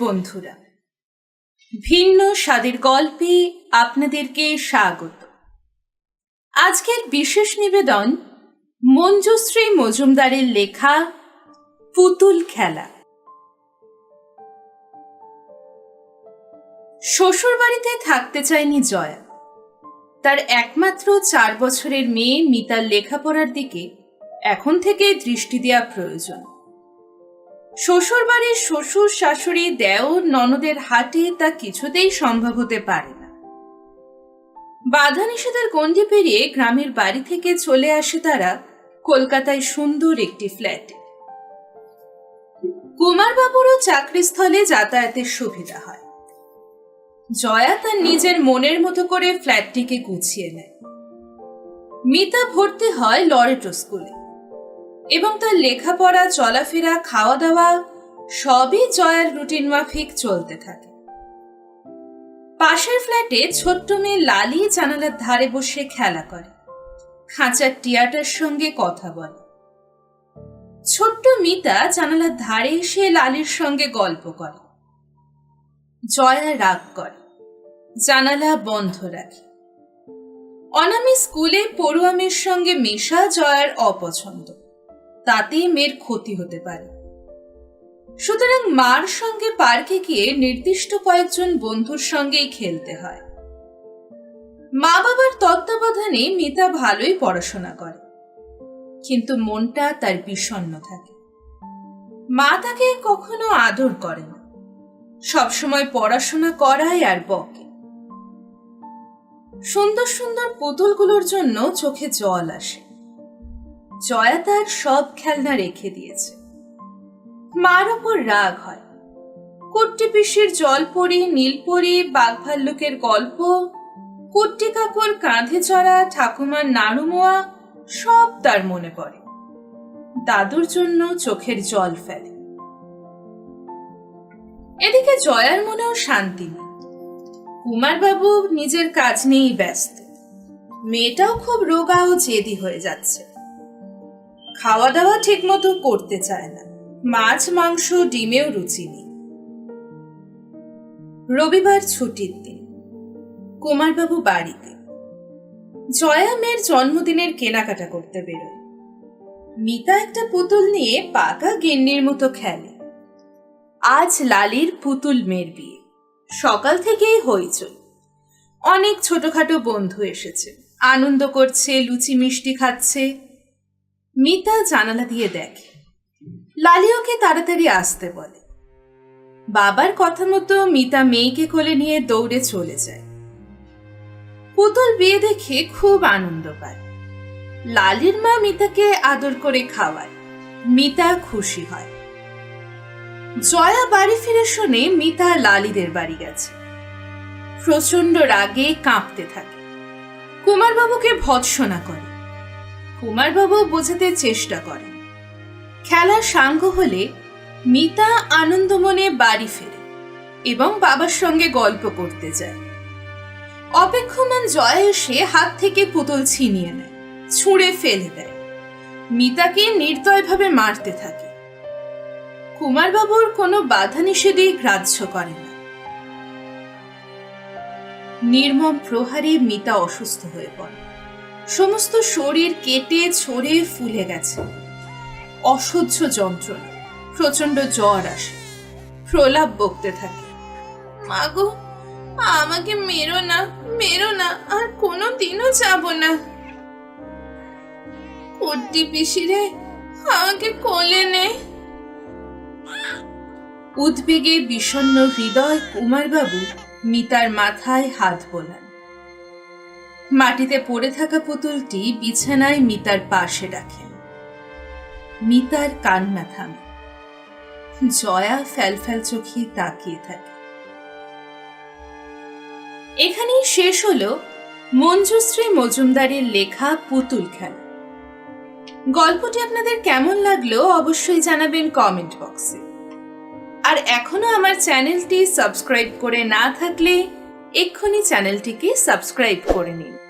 বন্ধুরা। ভিন্ন স্বাদের গল্পে আপনাদেরকে স্বাগত। আজকের বিশেষ নিবেদন মঞ্জুশ্রী মজুমদারের লেখা পুতুল খেলা। শ্বশুর বাড়িতে থাকতে চায়নি জয়া। তার একমাত্র চার বছরের মেয়ে মিতার লেখাপড়ার দিকে এখন থেকে দৃষ্টি দেওয়া প্রয়োজন। শ্বশুরবাড়ির শ্বশুর, শাশুড়ি দেওর ননদের হাটে তা কিছুতেই সম্ভব হতে পারে না। বাধা নিষেধের গণ্ডি পেরিয়ে গ্রামের বাড়ি থেকে চলে আসে তারা কলকাতায় সুন্দর একটি ফ্ল্যাটে। কুমারবাবুরও চাকরিস্থলে যাতায়াতের সুবিধা হয়। জয়া তার নিজের মনের মতো করে ফ্ল্যাটটিকে গুছিয়ে নেয়। মিতা ভর্তি হয় লরেটো স্কুলে। এবং তার লেখাপড়া, চলাফেরা খাওয়া দাওয়া সবই জয়ার রুটিন মাফিক চলতে থাকে। পাশের ফ্ল্যাটে ছোট্ট মেয়ে লালি জানালার ধারে বসে খেলা করে। খাঁচার টিয়াটার সঙ্গে কথা বলে। ছোট্ট মিতা জানালার ধারে এসে লালির সঙ্গে গল্প করে। জয়া রাগ করে। জানালা বন্ধ রাখে। অনামি স্কুলে পড়ুয়া মেয়ের সঙ্গে মেশা জয়ার অপছন্দ। তাতেই মেয়ের ক্ষতি হতে পারে। সুতরাং মার সঙ্গে পার্কে গিয়ে নির্দিষ্ট কয়েকজন বন্ধুর সঙ্গেই খেলতে হয়। মা বাবার তত্ত্বাবধানে মিতা ভালোই পড়াশোনা করে। কিন্তু মনটা তার বিষণ্ণ থাকে। মা তাকে কখনো আদর করে না। সবসময় পড়াশোনা করায় আর বকে। সুন্দর সুন্দর পুতুলগুলোর জন্য চোখে জল আসে। জয়া তার সব খেলনা রেখে দিয়েছে। মার ওপর রাগ হয়। কুট্টি পিসির জল পড়ি নীলপরি বাঘ ভাল্লুকের গল্প, কুট্টি কাকুর কাঁধে চড়া, ঠাকুমার নাড়ুমোয়া সব তার মনে পড়ে। দাদুর জন্য চোখের জল ফেলে। এদিকে জয়ার মনেও শান্তি নেই। কুমারবাবু নিজের কাজ নিয়েই ব্যস্ত। মেয়েটাও খুব রোগা ও জেদি হয়ে যাচ্ছে। খাওয়া দাওয়া ঠিক মতো করতে চায় না। মাছ, মাংস, ডিমেও রুচি নেই। রবিবার ছুটির দিন। কুমারবাবু বাড়িতে। জয়া মেয়ের জন্মদিনের কেনাকাটা করতে বেরোয়। মিতা একটা পুতুল নিয়ে পাকা গেন্নির মতো খেলে। আজ লালির পুতুল মেয়ের বিয়ে। সকাল থেকেই হইচই। অনেক ছোটখাটো বন্ধু এসেছে। আনন্দ করছে, লুচি মিষ্টি খাচ্ছে। মিতা জানালা দিয়ে দেখে। লালি ওকে তাড়াতাড়ি আসতে বলে। বাবার কথা মতো মিতা মেয়েকে কোলে নিয়ে দৌড়ে চলে যায়। পুতুল বিয়ে দেখে খুব আনন্দ পায়। লালির মা মিতাকে আদর করে খাওয়ায়। মিতা খুশি হয়। জয়া বাড়ি ফিরে শুনে মিতা লালিদের বাড়ি গেছে। প্রচণ্ড রাগে কাঁপতে থাকে। কুমারবাবুকে ভৎসনা করে। কুমারবাবু বোঝাতে চেষ্টা করেন। খেলার সাঙ্গ হলে মিতা আনন্দ মনে বাড়ি ফেরে এবং বাবার সঙ্গে গল্প করতে যায়। অপেক্ষমান জয়া এসে হাত থেকে পুতুল ছিনিয়ে নেয়, ছুঁড়ে ফেলে দেয়। মিতাকে নির্দয়ভাবে মারতে থাকে। কুমারবাবুর কোনো বাধা নিষেধই গ্রাহ্য করে না। নির্মম প্রহারে মিতা অসুস্থ হয়ে পড়ে। সমস্ত শরীর কেটে ছড়ে ফুলে গেছে। অসহ্য যন্ত্রণা প্রচণ্ড জ্বর আসে, প্রলাপ বকতে থাকে। মাগো আমাকে মেরো না মেরো না, আর কোনো দিনও যাব না। কুট্টি পিসিরে, আমাকে কোলে নে। উদ্বেগে বিষণ্ণ হৃদয় কুমারবাবু মিতার মাথায় হাত বোলান। মাটিতে পড়ে থাকা পুতুলটি বিছানায় মিতার পাশে রাখেন মিতার কান্না থামে। জয়া ফ্যালফ্যাল চোখে তাকিয়ে থাকে। এখানেই শেষ হলো মঞ্জুশ্রী মজুমদারের লেখা পুতুল খেলা। গল্পটি আপনাদের কেমন লাগল অবশ্যই জানাবেন কমেন্ট বক্সে। আর এখনও আমার চ্যানেলটি সাবস্ক্রাইব করে না থাকলে এক্ষুনি চ্যানেলটিকে সাবস্ক্রাইব করে নিন।